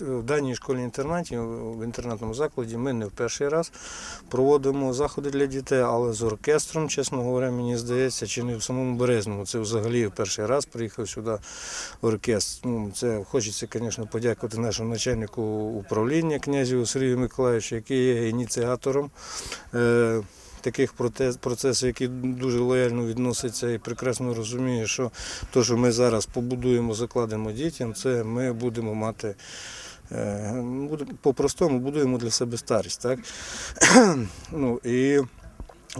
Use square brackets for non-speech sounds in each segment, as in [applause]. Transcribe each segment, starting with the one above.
в даній школі-інтернаті, в інтернатному закладі, ми не в перший раз проводимо заходи для дітей, але з оркестром, чесно говоря, мені здається, чи не в самому Березному. Це взагалі в перший раз приїхав сюди оркестр. Ну, це хочеться, звісно, подякувати нашому начальнику управління князю Сергію Миколаївичу, який є ініціатором. Е, Таких процесів, які дуже лояльно відносяться і прекрасно розуміє, що те, що ми зараз побудуємо, закладемо дітям, це ми будемо мати е, по-простому будуємо для себе старість. Так? [clears throat] ну, і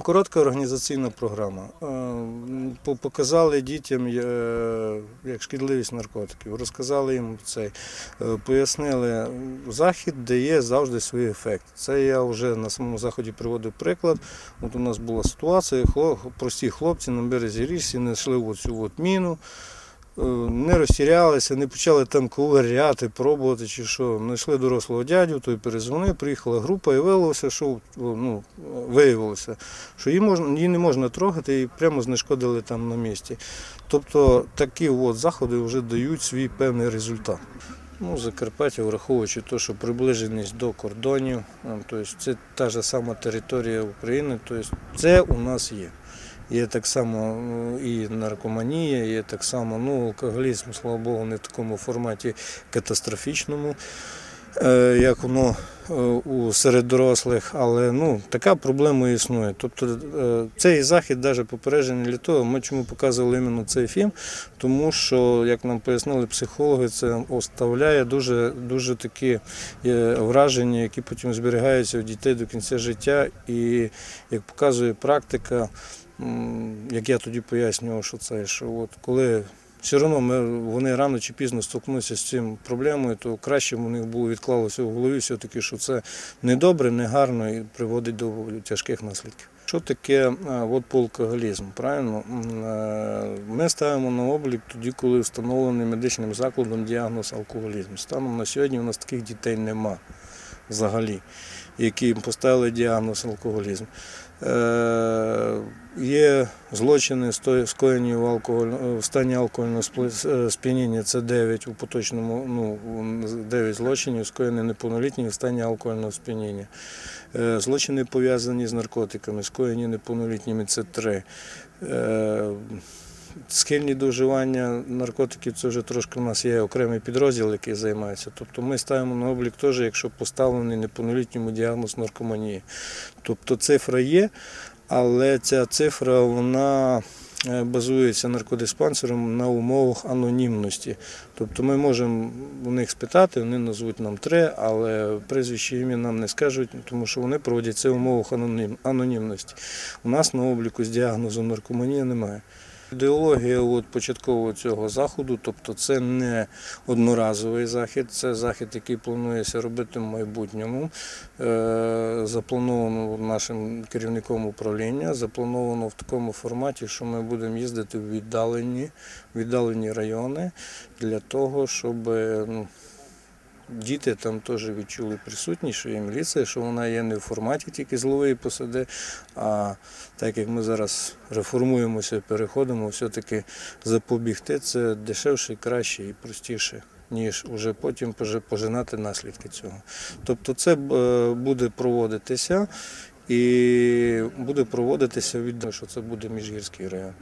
коротка організаційна програма. Е, Показали дітям, е, як шкідливість наркотиків, розказали їм цей, е, пояснили захід, де є завжди свій ефект. Це я вже на самому заході приводив приклад. От у нас була ситуація, прості хлопці на березі річці знайшли оцю от міну, е, не розтірялися, не почали там ковиряти, пробувати чи що. Знайшли дорослого дядю, той перезвонив, приїхала група і виявилося, що ну, виявилося, що її, можна, її не можна трогати і прямо знешкодили там на місці. Тобто такі от заходи вже дають свій певний результат. Ну, Закарпаття, враховуючи те, що приближеність до кордонів, тобто це та ж сама територія України, тобто це у нас є. Є так само і наркоманія, є так само ну, алкоголізм, слава Богу, не в такому форматі катастрофічному, як воно е, у серед дорослих, але ну, така проблема існує. Тобто е, цей захід навіть попереджений для того, ми чому показували іменно цей фільм, тому що, як нам пояснили психологи, це оставляє дуже, дуже такі е, враження, які потім зберігаються у дітей до кінця життя. І як показує практика, як я тоді пояснював, що це, що от коли все одно ми, вони рано чи пізно столкнуться з цим проблемою, то краще б у них було відклалося в голові все-таки, що це не добре, не гарно і приводить до тяжких наслідків. Що таке а, от по алкоголізму? Правильно? Е, Ми ставимо на облік тоді, коли встановлений медичним закладом діагноз алкоголізму. Станом на сьогодні у нас таких дітей нема взагалі, які поставили діагноз алкоголізм. Е, Є злочини скоєні в, алкоголь, в стані алкогольного е, сп'яніння, це 9 у поточному, ну, 9 злочинів, скоєні неповнолітні в стані алкогольного сп'яніння. Е, Злочини пов'язані з наркотиками, скоєні неповнолітніми це 3. Схильні до вживання наркотиків це вже трошки у нас є окремий підрозділ, який займається. Тобто ми ставимо на облік теж, якщо поставлений неповнолітньому діагноз наркоманії. Тобто цифра є, але ця цифра вона е, базується наркодиспансером на умовах анонімності. Тобто ми можемо у них спитати, вони назвуть нам три, але прізвище ім'я нам не скажуть, тому що вони проводять це в умовах анонім- анонімності. У нас на обліку з діагнозом наркоманія немає. Ідеологія от початкового цього заходу, тобто це не одноразовий захід, це захід, який планується робити в майбутньому. Е, Заплановано нашим керівником управління, заплановано в такому форматі, що ми будемо їздити в віддалені, віддалені райони для того, щоб ну, діти там теж відчули присутність, що є міліція, що вона є не в форматі тільки злової посади, а так як ми зараз реформуємося, переходимо, все-таки запобігти це дешевше, краще і простіше. Ніж уже потім пожинати наслідки цього. Тобто це е, буде проводитися і буде проводитися від що це буде міжгірський район.